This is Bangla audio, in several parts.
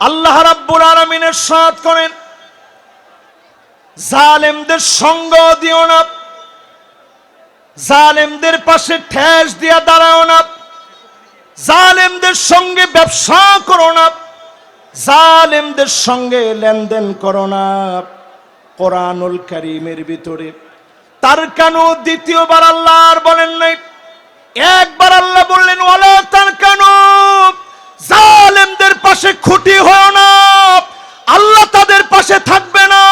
আল্লাহ রাব্বুল আলামিনের সাথ করেন, জালেমদের সঙ্গ দিও না, জালেমদের পাশে ঠেস দিয়া দাঁড়াও না, জালেমদের সঙ্গে ব্যবসা করো না, জালেমদের সঙ্গে লেনদেন করো না। কোরআনুল করিমের ভিতরে তার কেন দ্বিতীয়বার আল্লাহ আর বলেন নাই? একবার আল্লাহ বললেন, ওয়ালা তার কেন? জালেমদের পাশে খুঁটি হয় না। আল্লাহ তাদের পাশে থাকবে না।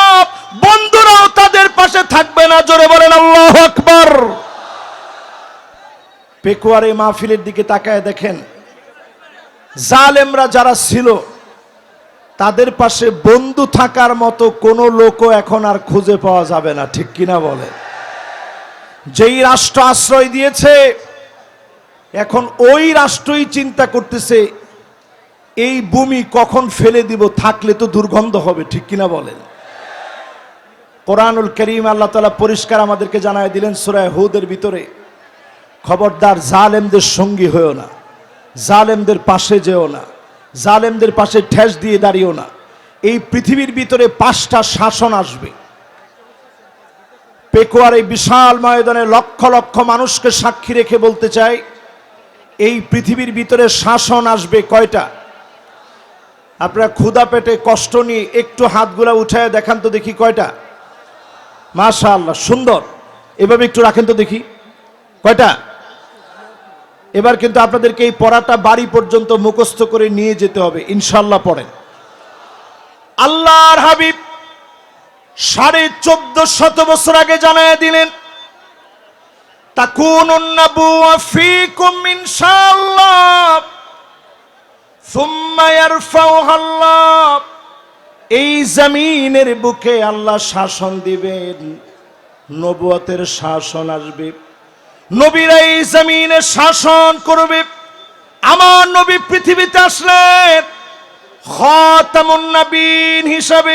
বন্ধুরাও তাদের পাশে থাকবে না। জোরে বলেন, আল্লাহ আকবার। পেকুয়ার এই মাহফিলের দিকে তাকায় দেখেন, জালেমরা যারা ছিল, তাদের পাশে বন্ধু থাকার মতো কোনো লোকও এখন আর খুঁজে পাওয়া যাবে না। ঠিক কিনা বলে? যেই রাষ্ট্র আশ্রয় দিয়েছে, এখন ওই রাষ্ট্রই চিন্তা করতেছে এই ভূমি কখন ফেলে দিব থাকলে তো দুর্গন্ধ হবে, ঠিক কিনা বলেন? কোরআনুল করিম আল্লাহ তালা পরিষ্কার আমাদেরকে জানায় দিলেন সুরায় হুদের ভিতরে, খবরদার জালেমদের সঙ্গী হয়েও না, জালেমদের পাশে যেও না, জালেমদের পাশে ঠেস দিয়ে দাঁড়িয়েও না, এই পৃথিবীর ভিতরে পাঁচটা শাসন আসবে। পেকুয়ার এই বিশাল ময়দানে লক্ষ লক্ষ মানুষকে সাক্ষী রেখে বলতে চাই, এই পৃথিবীর ভিতরে শাসন আসবে কয়টা? আপনারা ক্ষুদা পেটে কষ্ট নিয়ে একটু হাতগুলা উঠায় দেখান তো দেখি কয়টা। মাশা আল্লাহ সুন্দর। এভাবে একটু রাখেন তো দেখি। কয়টা? এবার কিন্তু আপনাদেরকে এই পড়াটা বাড়ি পর্যন্ত মুখস্থ করে নিয়ে যেতে হবে ইনশাল্লাহ পড়েন। আল্লাহর হাবিব সাড়ে চোদ্দ শত বছর আগে জানায় দিলেন তাকুন ফিকুম আল্লাহ এই জমিনের বুকে আল্লাহ শাসন দিবেন। নবুয়তের শাসন আসবে। নবীরা এই জমিনে শাসন করবে। আমার নবী পৃথিবীতে আসলেন খতামুন নবীন হিসাবে।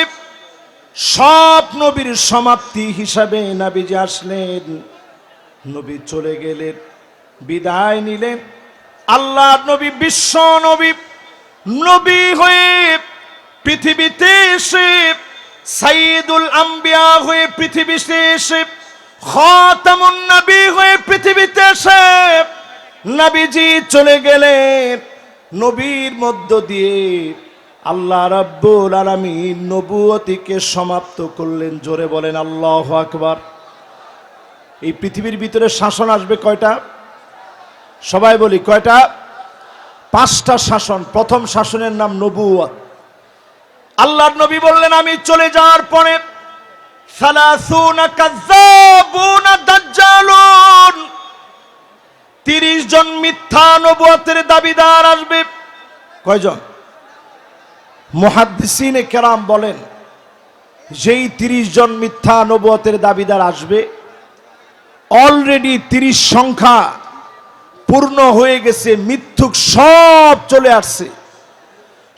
সব নবীর সমাপ্তি হিসাবে নবীজি আসলেন। নবী চলে গেলেন, বিদায় নিলেন। আল্লাহ নবী বিশ্ব নবী। নবী হয়ে পৃথিবীতে এসে সাইদুল আম্বিয়া হয়ে পৃথিবীতে এসে, খতামুন নবী হয়ে পৃথিবীতে এসে, নবীজি চলে গেলেন। নবীর মধ্য দিয়ে আল্লাহ রাব্বুল আলামিন নবুয়তিকে সমাপ্ত করলেন। জোরে বলেন, আল্লাহ আকবার। এই পৃথিবীর ভিতরে শাসন আসবে কয়টা? সবাই বলি, কয়টা? পাঁচটা শাসন, প্রথম শাসনের নাম নবুয়ত আল্লাহর নবী বললেন, আমি চলে যাওয়ার পরে 30 জন মিথ্যা নবুয়তের দাবিদার আসবে। কয়জন? মুহাদ্দিসিনে কেরাম বলেন, যেই 30 জন মিথ্যা নবুয়তের দাবিদার আসবে অলরেডি 30 সংখ্যা পূর্ণ হয়ে গেছে, মিথ্যুক সব চলে আসছে।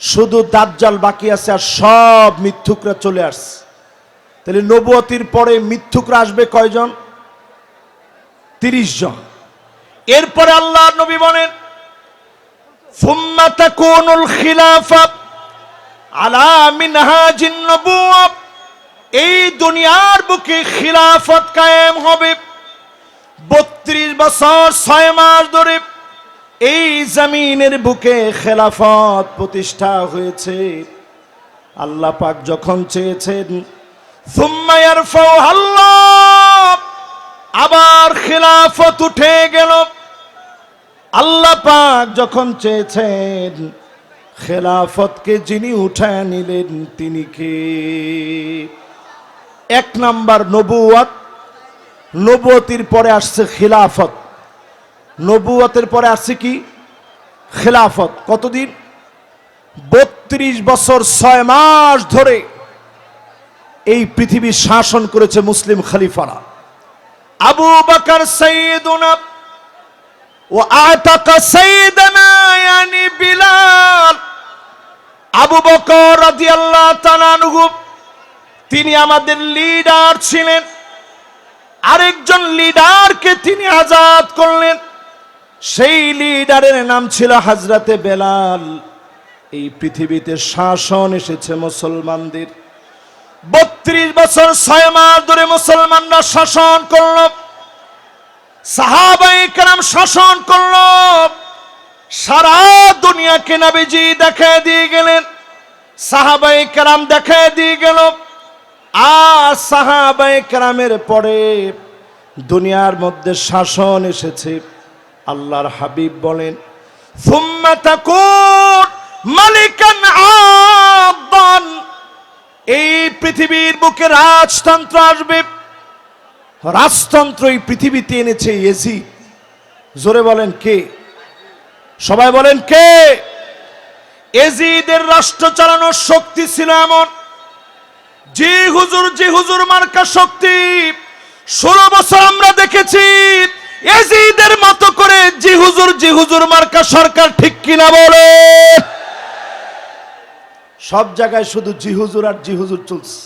শুধু দাজ্জাল বাকি আছে আর সব মিথ্যুকরা চলে আসছে। তাহলে নবুয়তির পরে মিথ্যুকরা আসবে কয়জন? তিরিশ জন। এরপরে আল্লাহ নবী বলেন এই দুনিয়ার বুকে খিলাফত কায়েম হবে। বত্রিশ বছর ছয় মাস ধরে এই জমিনের বুকে খেলাফত প্রতিষ্ঠা হয়েছে। আল্লাহ পাক যখন চেয়েছেন আবার খেলাফত উঠে গেল। আল্লাহ পাক যখন চেয়েছেন, খেলাফতকে যিনি উঠায় নিলেন, তিনি কে? এক নাম্বার নবুয়াত নবুয়তির পরে আসছে খিলাফত। নবুয়তের পরে আসছে কি? খেলাফত। কতদিন? বত্রিশ বছর ছয় মাস ধরে এই পৃথিবী শাসন করেছে মুসলিম খলিফারা। আবু বকর ও বিলাল। আবু বকর তিনি আমাদের লিডার ছিলেন। আরেকজন লিডারকে তিনি আজাদ করলেন। সেই লিডারের নাম ছিল হাজরাতে বেলাল। এই পৃথিবীতে শাসন এসেছে মুসলমানদের। বত্রিশ বছর ছয় মাস ধরে মুসলমানরা শাসন করল। সাহাবাই শাসন করল। সারা দুনিয়াকে নবীজি দেখে দিয়ে গেলেন। সাহাবাই কেরাম দেখে দিয়ে গেল। আর পরে দুনিয়ার মধ্যে শাসন এসেছে। আল্লাহর হাবিব বলেন মালিকান এই পৃথিবীর বুকে রাজতন্ত্র আসবে। রাজতন্ত্র এই পৃথিবীতে এনেছে এজি জোরে বলেন কে? সবাই বলেন কে? এজিদের রাষ্ট্র চালানোর শক্তি ছিল এমন যে হুজুর যে হুজুর মার্কা শক্তি, ষোলো বছর আমরা দেখেছি, এজিদের মতো করে জি হুজুর জি হুজুর মার্কা সরকার ঠিক কিনা বলে? সব জায়গায় শুধু জি হুজুর আর জি হুজুর চলছে।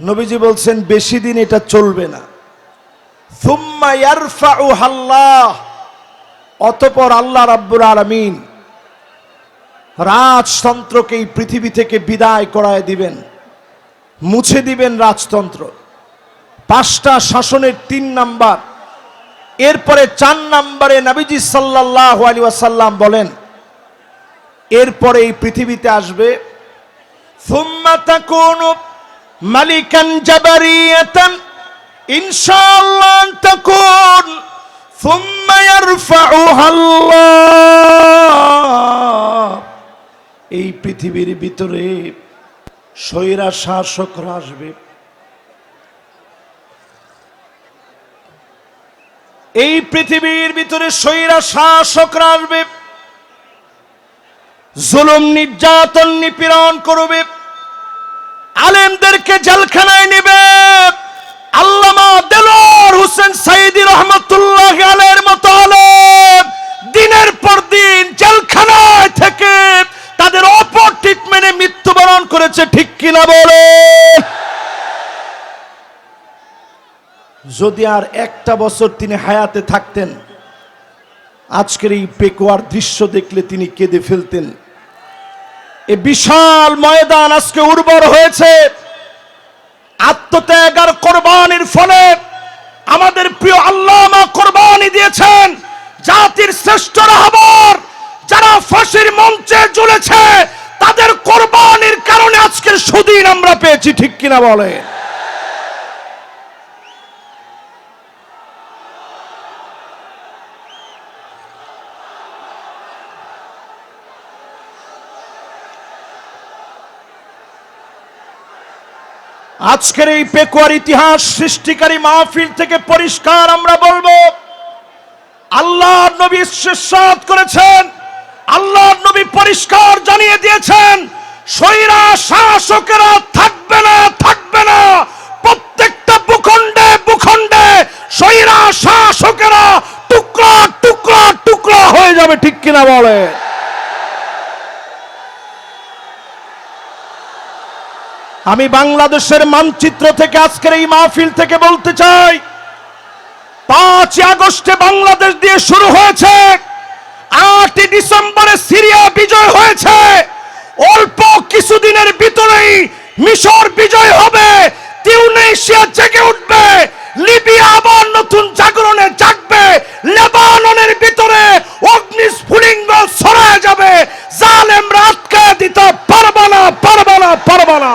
নবীজি বলছেন, বেশি দিন এটা চলবে না। অতপর আল্লাহ রাব্বুল আলামিন রাজতন্ত্রকে এই পৃথিবী থেকে বিদায় করায় দিবেন। মুছে দিবেন রাজতন্ত্র। পাঁচটা শাসনের তিন নাম্বার। এরপরে চার নাম্বারে নবীজি সাল্লাহ আলী ওয়াসাল্লাম বলেন, এরপরে এই পৃথিবীতে আসবে এই পৃথিবীর ভিতরে স্বৈরা শাসকরা আসবে। এই পৃথিবীর ভিতরে স্বৈরা শাসকরা আসবে। জুলুম নির্যাতন নিপীড়ন করবে। আলেমদেরকে জেলখানায় নেবে। আল্লামা দেলোয়ার হোসেন সাইদি রহমতুল্লাহ আলের মতো আলেম দিনের পর দিন জেলখানায় করেছে ঠিক কিনা বলে যদি আর একটা বছর তিনি হায়াতে থাকতেন, আজকের এই পেকুয়ার দৃশ্য দেখলে তিনি কেঁদে ফেলতেন। এ বিশাল ময়দান আজকে উর্বর হয়েছে। আত্মত্যাগ আর কোরবানির ফলে আমাদের প্রিয় আল্লামা কোরবানি দিয়েছেন, জাতির শ্রেষ্ঠ রাহবর, যারা ফাঁসির মঞ্চে ঝুলেছে তাদের কোরবানির কারণে আজকের সুদিন আমরা পেয়েছি, ঠিক কিনা বলে? আজকের এই পেকুয়ার ইতিহাস সৃষ্টিকারী মাহফিল থেকে পরিষ্কার আমরা বলব, আল্লাহ নবী শেষাদ করেছেন আল্লাহ নবী পরিষ্কার জানিয়ে দিয়েছেন সৈরা শাসকেরা থাকবে না থাকবে না। প্রত্যেকটা ভূখণ্ডে ভূখণ্ডে সৈরা শাসকেরা টুকরা টুকরা টুকরা হয়ে যাবে, ঠিক কিনা বলে? আমি বাংলাদেশের মানচিত্র থেকে আজকের এই মাহফিল থেকে বলতে চাই পাঁচ আগস্টে বাংলাদেশ দিয়ে শুরু হয়েছে। আটই ডিসেম্বরে সিরিয়া বিজয় হয়েছে। অল্প কিছুদিনের ভিতরেই মিশর বিজয় হবে। তিউনেশিয়া জেগে উঠবে। লিবিয়া আবার নতুন জাগরণে জাগবে। লেবাননের ভিতরে অগ্নিস্ফুলিঙ্গ ছড়ায় যাবে। জালেমরা আটকায় দিতে পারবে না পারবে না, পারবে না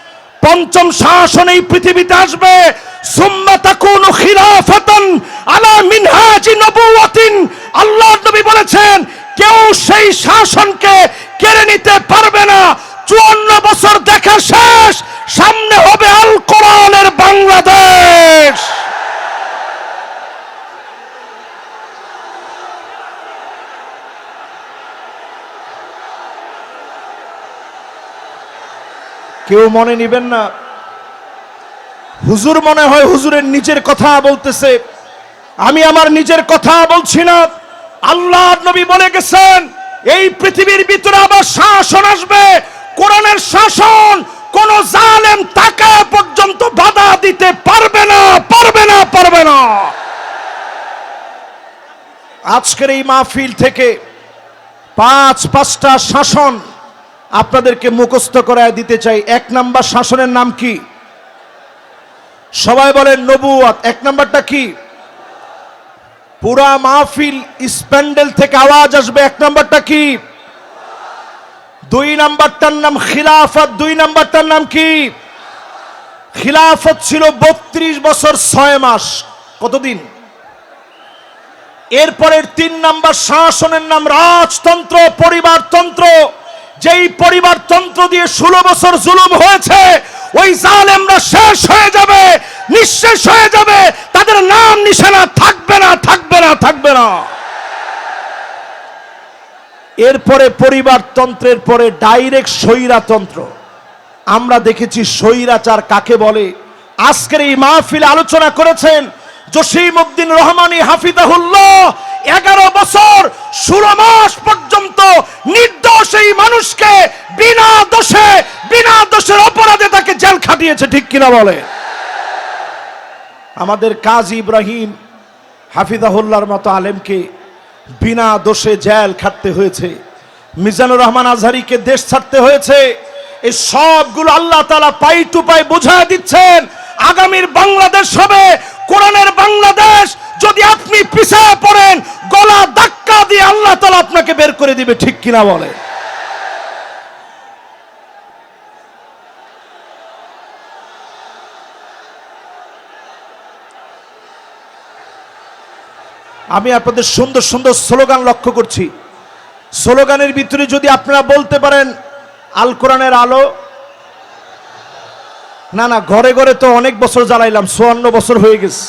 পঞ্চম শাসন এই পৃথিবীতে আসবে। বলেছেন, কেউ সেই শাসনকে কেড়ে নিতে পারবে না। চুয়ান্ন বছর সামনে হবে আল কোরআনের বাংলাদেশ কেউ মনে নিবেন না। হুজুর মনে হয় হুজুরের নিজের কথা বলতেছে। আমি আমার নিজের কথা বলছি না। আল্লাহ নবী বলে গেছেন, এই পৃথিবীর ভিতরে আবার শাসন আসবে। কোরআনের শাসন, কোন জালেম তাকে পর্যন্ত বাধা দিতে পারবে না পারবে না পারবে না। আজকের এই মাহফিল থেকে পাঁচ পাঁচটা শাসন আপনাদেরকে মুখস্থ করায় দিতে চাই। এক নাম্বার শাসনের নাম কি? সবাই বলেন নবুয়াত এক নাম্বারটা কি? পুরা মাহফিল স্প্যান্ডেল থেকে আওয়াজ আসবে। এক নাম্বারটা কি? দুই নাম্বারটার নাম খিলাফত। দুই নাম্বারটার নাম কি? খিলাফত ছিল বত্রিশ বছর ছয় মাস। কতদিন? এরপরের তিন নাম্বার শাসনের নাম রাজতন্ত্র, পরিবারতন্ত্র। যেই পরিবারতন্ত্র দিয়ে ষোলো বছর জুলুম হয়েছে, ওই জালেমরা শেষ হয়ে যাবে, নিঃশেষ হয়ে যাবে, তাদের নাম নিশানা থাকবে না থাকবে না থাকবে না। এরপরে পরিবারতন্ত্রের পরে ডাইরেক্ট স্বৈরাতন্ত্র। আমরা দেখেছি স্বৈরাচার কাকে বলে? আজকের এই মাহফিলে আলোচনা করেছেন জসিম উদ্দিন রহমানি হাফিজাহুল্লাহ, এগারো বছর, ষোলো মাস পর্যন্ত নির্দোষ এই মানুষকে বিনা দোষে, বিনা দোষের অপরাধে তাকে জেল খাটিয়েছে, ঠিক কিনা বলে? আমাদের কাজী ইব্রাহিম হাফিজাহুল্লাহর মতো আলেমকে বিনা দোষে জেল খাটতে হয়েছে। মিজানুর রহমান আজহারিকে দেশ ছাড়তে হয়েছে। এই সবগুলো আল্লাহ তালা পাই টু পাই বোঝা দিচ্ছেন। আগামীর বাংলাদেশ হবে কোরআনের বাংলাদেশ যদি আপনি পিছিয়ে পড়েন, গলা ধাক্কা দিয়ে আল্লাহ তালা আপনাকে বের করে দিবে, ঠিক কিনা বলে? আমি আপনাদের সুন্দর সুন্দর স্লোগান লক্ষ্য করছি। স্লোগানের ভিতরে যদি আপনারা বলতে পারেন, আল কোরআনের আলো না না, ঘরে ঘরে তো অনেক বছর জ্বালাইলাম, চুয়ান্ন বছর হয়ে গেছে।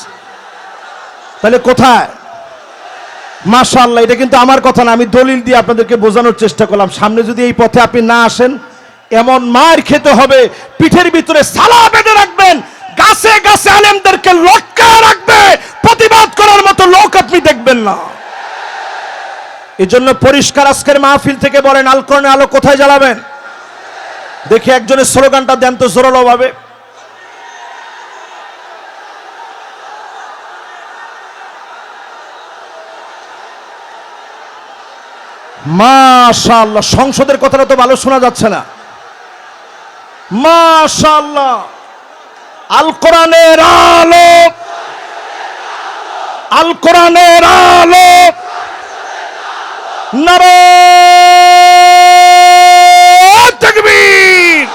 তাহলে কোথায়? মাশাআল্লাহ, এটা কিন্তু আমার কথা না, আমি দলিল দিয়ে আপনাদেরকে বোঝানোর চেষ্টা করলাম। সামনে যদি এই পথে আপনি না আসেন, এমন মার খেতে হবে, পিঠের ভিতরে সালা বেঁধে রাখবেন, গাছে গাছে আলেমদেরকে লটকা রাখবে, প্রতিবাদ করার মতো লোক আপনি দেখবেন না। এজন্য পরিষ্কার আজকের মাহফিল থেকে বলেন, আলকরণে আলো কোথায় জ্বালাবেন? দেখি একজনের স্লোগানটা দেন তো জোরালো ভাবে মাশাআল্লাহ, সংসদের কথাটা তো ভালো শোনা যাচ্ছে না। মাশাআল্লাহ আল কোরআনের আলো আল কোরআনের আলো তাকবীর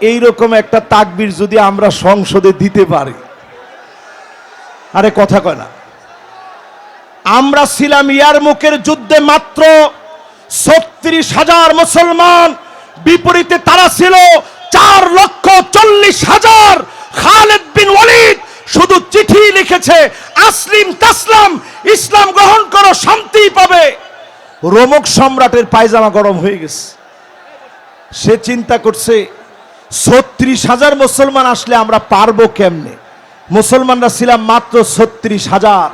এইরকম একটা তাকবির যদি আমরা সংসদে দিতে পারি। আরে কথা কয় না। আমরা ছিলাম ইয়ার মুখের যুদ্ধে মাত্র ছত্রিশ হাজার মুসলমান। বিপরীতে তারা ছিল চার লক্ষ চল্লিশ হাজার। খালেদ বিন ওয়ালিদ শুধু চিঠি লিখেছে, আসলিম তাসলাম, ইসলাম গ্রহণ করো, শান্তি পাবে। রোমক সম্রাটের পায়জামা গরম হয়ে গেছে। সে চিন্তা করছে, ছত্রিশ হাজার মুসলমান আসলে আমরা পারব কেমনে? মুসলমানরা ছিলাম মাত্র ছত্রিশ হাজার।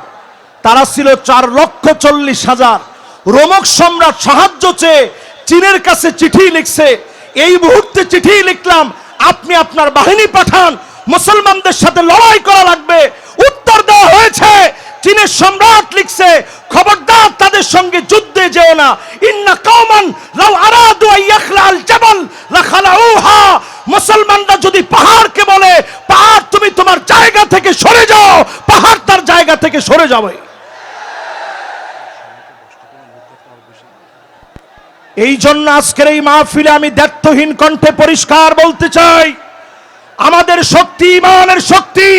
তারা ছিল চার লক্ষ চল্লিশ হাজার। রোমক সম্রাট সাহায্য চেয়ে চীনের কাছে চিঠি লিখছে। এই মুহূর্তে চিঠি লিখলাম, আপনি আপনার বাহিনী পাঠান, মুসলমানদের সাথে লড়াই করা লাগবে। উত্তর দেওয়া হয়েছে, চীনের সম্রাট লিখছে, খবরদার তাদের সঙ্গে যুদ্ধে যেও না। ইন্না কওমান লাউ আরাদু আইয়াখলাল জাবাল লাখালাউহা। মুসলমানরা যদি পাহাড়কে বলে, পাহাড়, তুমি তোমার জায়গা থেকে সরে যাও, পাহাড় তার জায়গা থেকে সরে যাবে। এই জন্য আজকের এই মাহফিলে আমি দায়িত্বহীন কণ্ঠে পরিষ্কার বলতে চাই, আমাদের শক্তি ইমানের শক্তি,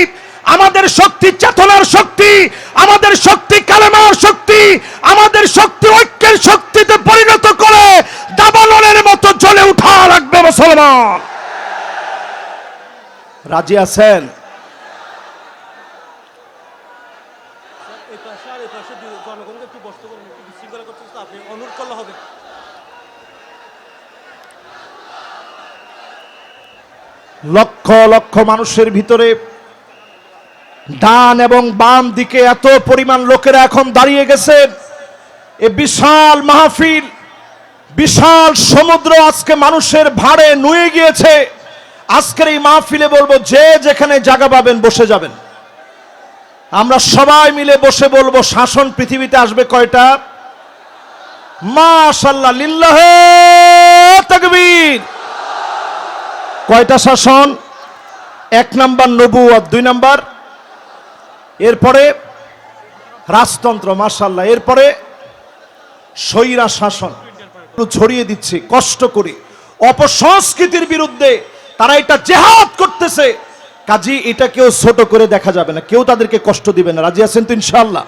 আমাদের শক্তি চেতনার শক্তি, আমাদের শক্তি কালেমার শক্তি, আমাদের শক্তি ঐক্যের শক্তিতে পরিণত করে দাবানলের মতো জ্বলে উঠা রাখবে মুসলমান। রাজি আছেন এই পাশে আর এই পাশে দুই- জনগণকে একটু বসতে বলুন একটু বিশৃঙ্খলা করছেন তো আপনি অনুরোধ করলে হবে লক্ষ লক্ষ মানুষের ভিতরে ডান এবং বাম দিকে এত পরিমাণ লোকেরা এখন দাঁড়িয়ে গেছে। এ বিশাল মাহফিল, বিশাল সমুদ্র আজকে মানুষের ভাড়ে নুয়ে গিয়েছে। আজকের এই মাহফিলে বলব, যে যেখানে জায়গা পাবেন বসে যাবেন। আমরা সবাই মিলে বসে বলব, শাসন পৃথিবীতে আসবে কয়টা? মাশাল্লাহ লিল্লাহ তাকবীর। কয়টা শাসন? এক নাম্বার নবুয়ত দুই নাম্বার। এরপরে রাজতন্ত্র মাশাল্লাহ এরপরে স্বৈরা শাসন। ছড়িয়ে দিচ্ছে, কষ্ট করে। অপসংস্কৃতির বিরুদ্ধে তারা এটা জেহাদ করতেছে। কাজী, এটা কেউ ছোট করে দেখা যাবে না। কেউ তাদেরকে কষ্ট দিবে না। রাজি আছেন তো ইনশাল্লাহ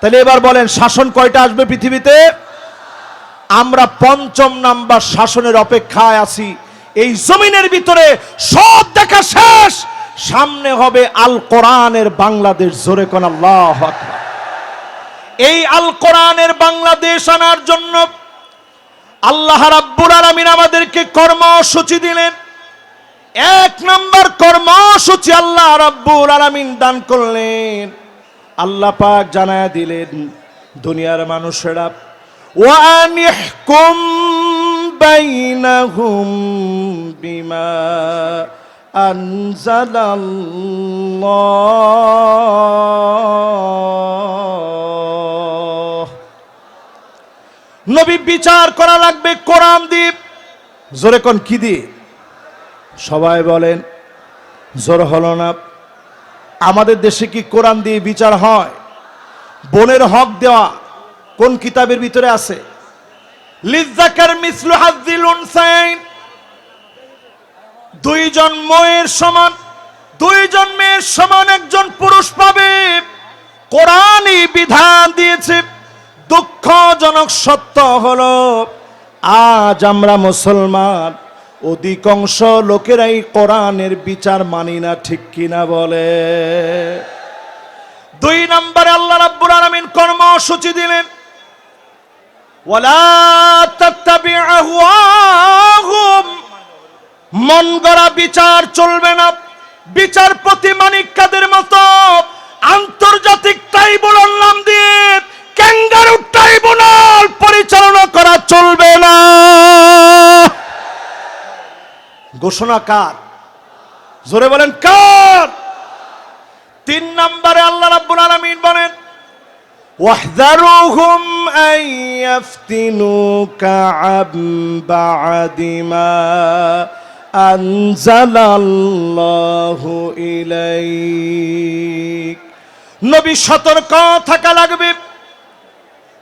তাহলে এবার বলেন, শাসন কয়টা আসবে পৃথিবীতে? আমরা পঞ্চম নাম্বার শাসনের অপেক্ষায় আছি। এই জমিনের ভিতরে সব দেখা শেষ। সামনে হবে আল কোরআনের বাংলাদেশ। জোরে কোন এই আল কোরআনের বাংলাদেশ আনার জন্য আল্লাহ রাব্বুল আলামিন আমাদেরকে কর্মসূচি দিলেন। এক নম্বর কর্মসূচি আল্লাহ রাব্বুল আলামিন দান করলেন। আল্লাহ পাক জানায় দিলেন, দুনিয়ার মানুষেরা ওয়ানিহকুম بينهم بما أنزل الله নবী বিচার করা লাগবে কোরআন দ্বীপ জোরে কোন কি দিয়ে সবাই বলেন জোর হলো না আমাদের দেশে কি কোরআন দিয়ে বিচার হয় বোনের হক দেওয়া কোন কিতাবের ভিতরে আছে লিজ্জাকার মিসলু হাজ্জিল উনসাইন। দুইজন মেয়ের সমান, দুইজন মেয়ের সমান একজন পুরুষ পাবে। কোরআনই বিধান দিয়েছে, দুঃখজনক সত্য হলো, আজ আমরা মুসলমান, অধিকাংশ লোকেরাই কোরআনের বিচার মানি না, ঠিক কিনা বলে। দুই নম্বরে আল্লাহ রাব্বুল আলামিন কর্মসূচি দিলেন ওয়ালা তাত্তাবি আহওয়াহুম মন গড়া বিচার চলবে না। বিচারপতি মানিক কাদের মতো আন্তর্জাতিক ট্রাইব্যুনাল নাম দিয়ে ক্যাঙ্গারু ট্রাইব্যুনাল পরিচালনা করা চলবে না। ঘোষণা কার? জোরে বলেন কার? তিন নম্বরে আল্লাহ রাব্বুল আলামিন বলেন واحذرهم أن يفتنوك عن بعد ما أنزل الله إليك নবী সতর্ক থাকা লাগবে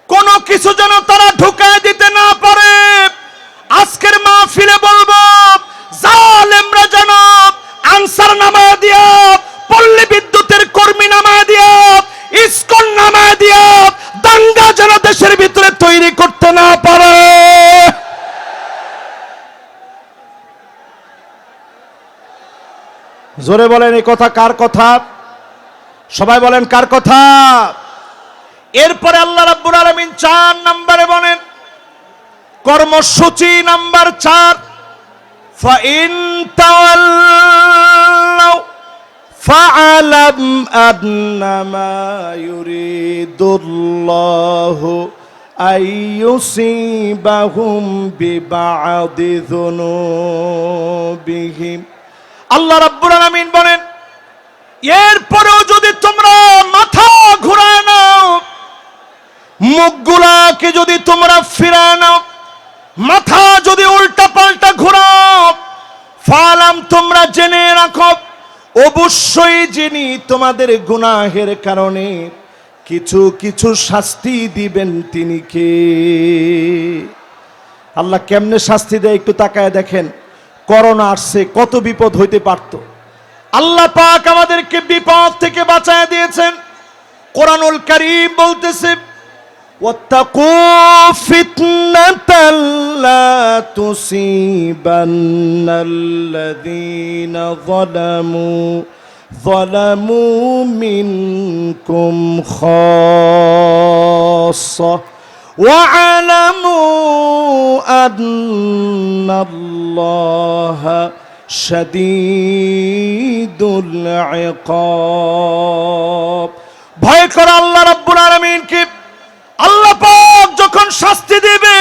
কোন কিছু যেন তারা ঢুকায় দিতে না পারে আজকের মাহফিলে বলবো জালেমরা যেন আনসার নামায় দাঙ্গা যেন দেশের ভিতরে তৈরি করতে না পারে। জোরে বলেন, এই কথা কার কথা? সবাই বলেন, কার কথা? এরপরে আল্লাহ রাব্বুল আলামিন চার নম্বরে বলেন, কর্মসূচি নাম্বার চার, ফাইন তাওয়াল فاعلم أنما يريد الله أن يصيبهم ببعض ذنوبهم আল্লাহ রাব্বুল আলামিন বলেন এরপরেও যদি তোমরা মাথা ঘুরায় নাও মুখগুলাকে যদি তোমরা ফিরায় নাও মাথা যদি উল্টা পাল্টা ঘুরাও ফালাম তোমরা জেনে রাখো অবশ্যই যিনি তোমাদের গুনাহের কারণে কিছু কিছু শাস্তি দিবেন, তিনি কে? আল্লাহ কেমনে শাস্তি দেয় একটু তাকায় দেখেন। করোনা আসছে, কত বিপদ হইতে পারত। আল্লাহ পাক আমাদেরকে বিপদ থেকে বাঁচায় দিয়েছেন। কোরআনুল করিম বলতেছে, ওয়াত্তাকু ফিতনাতাল تصيبن الذين ظلموا ظلموا منكم خاصة واعلموا أن الله شديد العقاب ভয় করে আল্লাহ রাব্বুল আলামিনকে আল্লাহ পাক যখন শাস্তি দেবে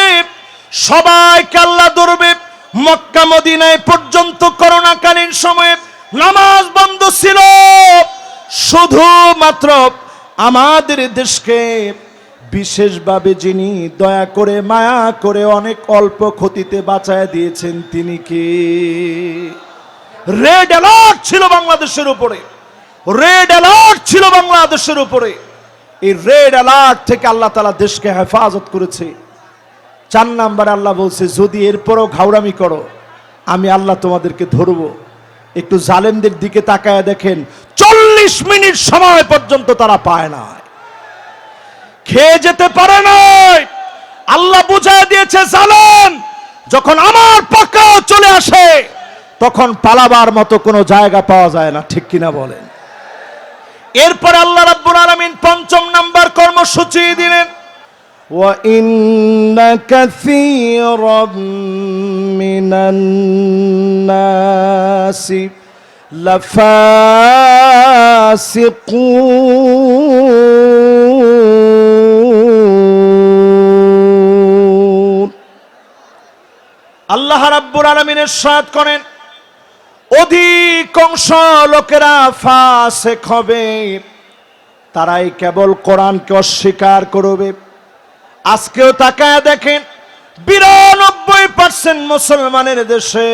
সবাইকে আল্লাহ ধরবে। মক্কা, মদিনায় পর্যন্ত করোনাকালীন সময়ে নামাজ বন্ধ ছিল। শুধুমাত্র আমাদের দেশকে বিশেষভাবে যিনি দয়া করে, মায়া করে অনেক অল্প ক্ষতিতে বাঁচায় দিয়েছেন, তিনি কি? রেড অ্যালার্ট ছিল বাংলাদেশের উপরে। রেড অ্যালার্ট ছিল বাংলাদেশের উপরে। এই রেড অ্যালার্ট থেকে আল্লাহ তালা দেশকে হেফাজত করেছে। চার নাম্বার আল্লাহ বলছে, যদি এরপরও ঘাউরামি করো, আমি আল্লাহ তোমাদেরকে ধরবো। একটু জালেমদের দিকে তাকায় দেখেন, চল্লিশ মিনিট সময় পর্যন্ত তারা পায় না খেয়ে যেতে পারে নাই। আল্লাহ বুঝায় দিয়েছে, জালেম, যখন আমার পক্ষেও চলে আসে, তখন পালাবার মতো কোনো জায়গা পাওয়া যায় না। ঠিক কিনা বলেন। এরপরে আল্লাহ রাব্বুল আলামিন পঞ্চম নাম্বার কর্মসূচি দিলেন। وإن كثيرا من الناس لفاسقون আল্লাহ রাব্বুল আলামিনের সাথ করেন অধিকাংশ লোকেরা ফাসেক হবে তারাই কেবল কোরআনকে অস্বীকার করবে আজকেও তাকায় দেখেন, বিরানব্বই পার্সেন্ট মুসলমানের দেশে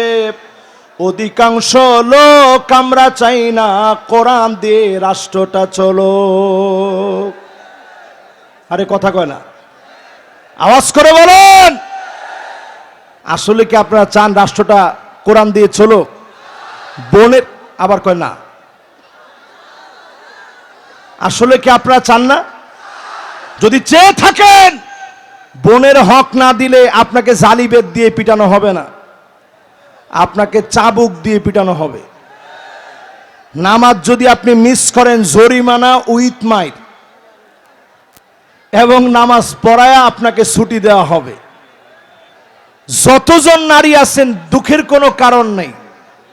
অধিকাংশ লোক আমরা চাই না কোরআন দিয়ে রাষ্ট্রটা চলো আরে কথা কয় না। আওয়াজ করে বলেন। আসলে কি আপনারা চান রাষ্ট্রটা কোরআন দিয়ে চলো বোনের আবার কয় না। আসলে কি আপনারা চান না? যদি চেয়ে থাকেন বোনের হক না দিলে আপনাকে জালিবেদ দিয়ে পিটানো হবে না। আপনাকে চাবুক দিয়ে পিটানো হবে। নামাজ যদি আপনি মিস করেন, জরিমানা উইথ মাইর এবং নামাজ পড়ায়া আপনাকে ছুটি দেওয়া হবে। যতজন নারী আছেন, দুঃখের কোনো কারণ নেই।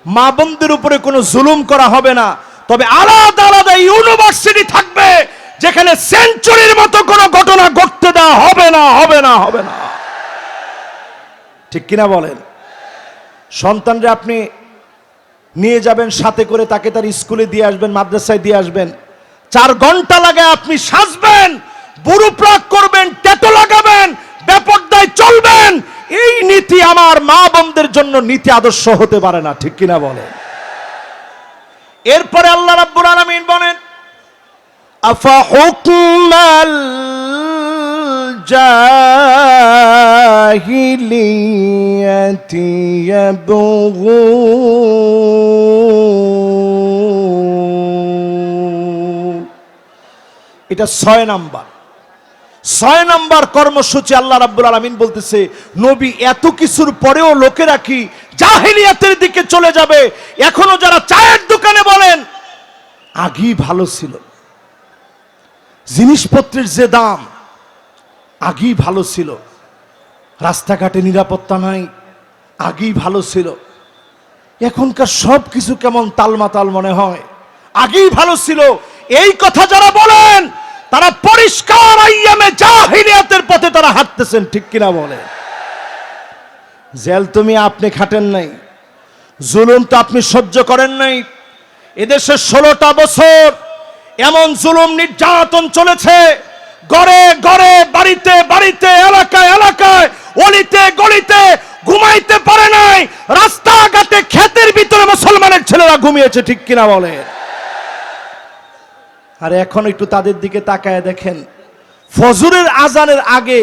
মা বোনদের উপরে কোনো জুলুম করা হবে না। তবে আলাদা আলাদা ইউনিভার্সিটি থাকবে। যেখানে সেঞ্চুরির মতো কোনো ঘটনা ঘটতে দেওয়া হবে না হবে না হবে না। ঠিক কিনা বলেন? সন্তানরা আপনি নিয়ে যাবেন, সাথে করে তাকে তার স্কুলে দিয়ে আসবেন, মাদ্রাসায় দিয়ে আসবেন। চার ঘণ্টা লাগে আপনি সাজবেন, বুড়ো প্রাক করবেন ট্যাটো লাগাবেন, বেপর্দায় চলবেন। এই নীতি আমার মা বোনদের জন্য নীতি আদর্শ হতে পারে না, ঠিক কিনা বলেন? এরপরে আল্লাহ রাব্বুল আলামিন বলেন أفحكم الجاهلية يبغون এটা ছয় নাম্বার ছয় নাম্বার কর্মসূচি আল্লাহ রাব্বুল আলামিন বলতেছে নবী এত কিছুর পরেও লোকেরা কি জাহিলিয়াতের দিকে চলে যাবে এখনো যারা চায়ের দোকানে বলেন আগেই ভালো ছিল জিনিসপত্রের যে দাম, আগেই ভালো ছিল। রাস্তাঘাটে নিরাপত্তা নাই, আগেই ভালো ছিল। এখনকার সব কিছু কেমন তালমাতাল মনে হয়। আগেই ভালো ছিল। এই কথা যারা বলেন, তারা পরিষ্কার আইয়ামে জাহিলিয়াতের পথে তারা হাঁটতেছেন, ঠিক কিনা বলে জেল তুমি আপনি খাটেন নাই, জুলুম তো আপনি সহ্য করেন নাই। এদেশে ষোলোটা বছর এমন জুলুম নির্যাতন চলেছে। গড়ে গড়ে, বাড়িতে বাড়িতে, এলাকায় এলাকায়, অলিতে, গলিতে, ঘুমাইতে পারে নাই। রাস্তাঘাটে ক্ষেতের ভিতরে মুসলমানের ছেলেরা ঘুমিয়েছে, ঠিক কিনা বলে? আর এখন একটু তাদের দিকে তাকায় দেখেন। ফজরের আজানের আগে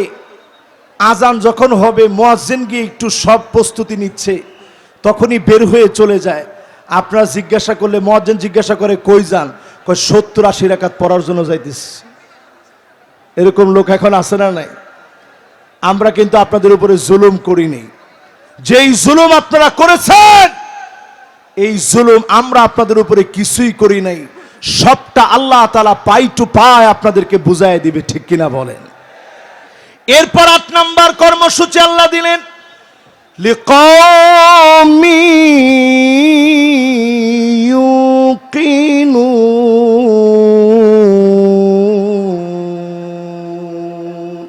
আজান যখন হবে, মোয়াজ্জিন গিয়ে একটু সব প্রস্তুতি নিচ্ছে, তখনই বের হয়ে চলে যায়। আপনারা জিজ্ঞাসা করলে, মোয়াজ্জিন জিজ্ঞাসা করে, কই যান? কই সত্তর আশি রাকাত পড়ার জন্য যাইতেছি। এরকম লোক এখন আছে না নাই? আমরা কিন্তু আপনাদের উপরে জুলুম করিনি। যেই জুলুম আপনারা করেছেন, এই জুলুম আমরা আপনাদের উপরে কিছুই করি নাই। সবটা আল্লাহ তালা পাই টু পায় আপনাদেরকে বুঝায় দিবে, ঠিক কিনা বলেন? এরপর আট নাম্বার কর্মসূচি আল্লাহ দিলেন। لقوم يوقنون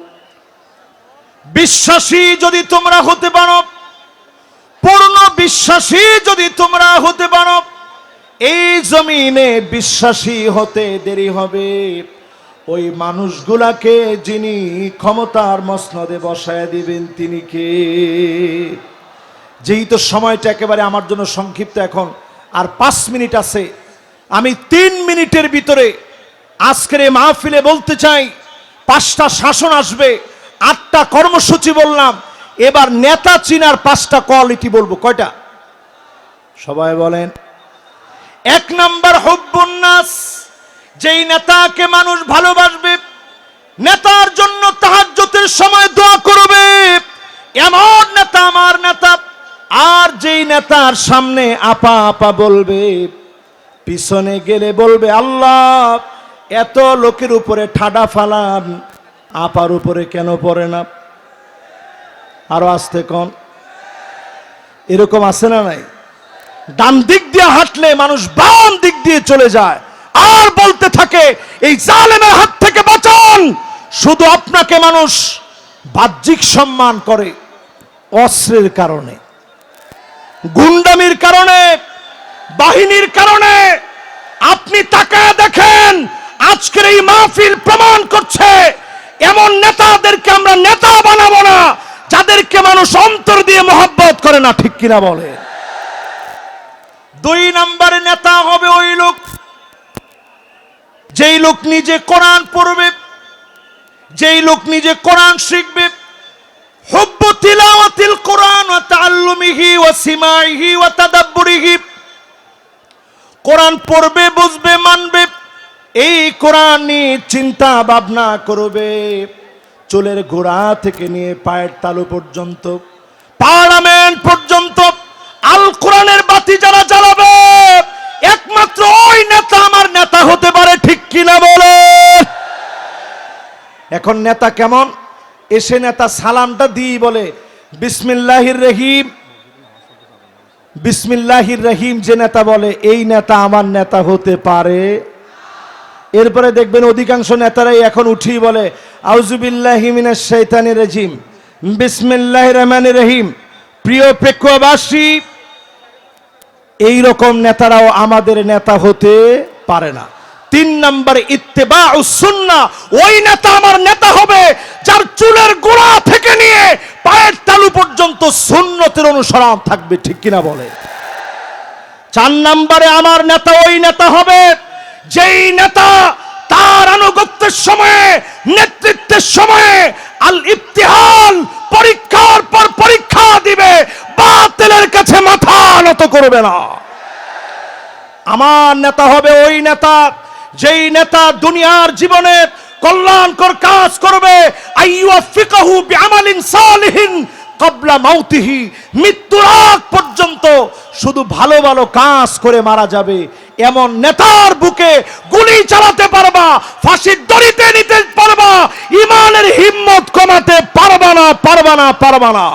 বিশ্বাসী যদি তোমরা হতে পারো পূর্ণ বিশ্বাসী যদি তোমরা হতে পারো এই জমিনে বিশ্বাসী হতে দেরি হবে ওই মানুষগুলাকে যিনি ক্ষমতার মসনদে বসায় দিবেন, তিনি কে? যেই তো সময়টা একেবারে আমার জন্য সংক্ষিপ্ত এখন, আর পাঁচ মিনিট আছে। আমি তিন মিনিটের ভিতরে আজকের এই মাহফিলে বলতে চাই, পাঁচটা শাসন আসবে, আটটা কর্মসূচি বললাম, এবার নেতা চিনার পাঁচটা কোয়ালিটি বলব, কয়টা? সবাই বলেন, এক নাম্বার হব্বন্যাস যেই নেতাকে মানুষ ভালোবাসবে, নেতার জন্য তাহার তাহাজ্জতের সময় দোয়া করবে। এমন নেতা আমার নেতা, আর যেই নেতার সামনে আপা আপা বলবে, পিছনে গেলে বলবে, আল্লাহ, এত লোকের উপরে ঠাডা ফালান, আপার উপরে কেন পড়ে না? আরও আসতে কন। এরকম আছে না নাই? ডান দিক দিয়ে হাঁটলে মানুষ বাম দিক দিয়ে চলে যায়। বলতে থাকে, এই জালেমের হাত থেকে বাঁচান। শুধু আপনাকে মানুষ বাহ্যিক সম্মান করে, অস্ত্রের কারণে, গুন্ডামির কারণে, বাহিনীর কারণে। আপনি তাকায় দেখেন, আজকের এই মাহফিল প্রমাণ করছে, এমন নেতাদেরকে আমরা নেতা বানাবো না, যাদেরকে মানুষ অন্তর দিয়ে মহব্বত করে না, ঠিক কিনা বলে দুই নম্বরে নেতা হবে ওই লোক যেই লোক নিজে কোরআন পড়বে, যেই লোক নিজে কোরআন শিখবে কোরআন পড়বে, বুঝবে, মানবে, এই কোরআন নিয়ে চিন্তা ভাবনা করবে। চুলের গোড়া থেকে নিয়ে পায়ের তালু পর্যন্ত, পার্লামেন্ট পর্যন্ত, আল কোরআনের বাতি যারা জ্বালাবে। ওই নেতা আমার নেতা হতে পারে, ঠিক কিনা বলে? এখন নেতা কেমন? এসে নেতা সালামটা দিই বলে, বিসমিল্লাহির রহিম। বিসমিল্লাহির রহিম যে নেতা বলে, এই নেতা আমার নেতা হতে পারে। এরপরে দেখবেন অধিকাংশ নেতারাই এখন উঠি বলে আউজুবিল্লাহিমিনের শৈতানি রেজিম। বিসমিল্লাহ রহমান রহিম। প্রিয় প্রেক্ষবাসী এই রকম নেতারাও আমাদের নেতা হতে পারে না। তিন নম্বরে ইত্তেবা সুন্না, ওই নেতা আমার নেতা হবে যার চুলের গোড়া থেকে নিয়ে পায়ের তালু পর্যন্ত সুন্নতের অনুসরণ থাকবে, ঠিক কিনা বলে? চার নম্বরে আমার নেতা ওই নেতা হবে যেই নেতা তার আনুগত্যের সময়ে, নেতৃত্বের সময়ে আল ইফতিহাল পরীক্ষার পর পরীক্ষা দিবে বাতিলের কাছে মাথা নত করবে না। আমার নেতা হবে ওই নেতা, যেই নেতা দুনিয়ার জীবনে কল্যাণকর কাজ করবে। আইয়ুফিকাহু বিআমালিন সালিহিন কবলা মাউতিহি। মৃত্যুর আগ পর্যন্ত শুধু ভালো ভালো কাজ করে মারা যাবে। এমন নেতার বুকে গুলি চালাতে পারবা, ফাঁসির দড়িতে নিতে পারবা, ইমানের হিম্মত কমাতে পারবা না পারবা না পারবা না।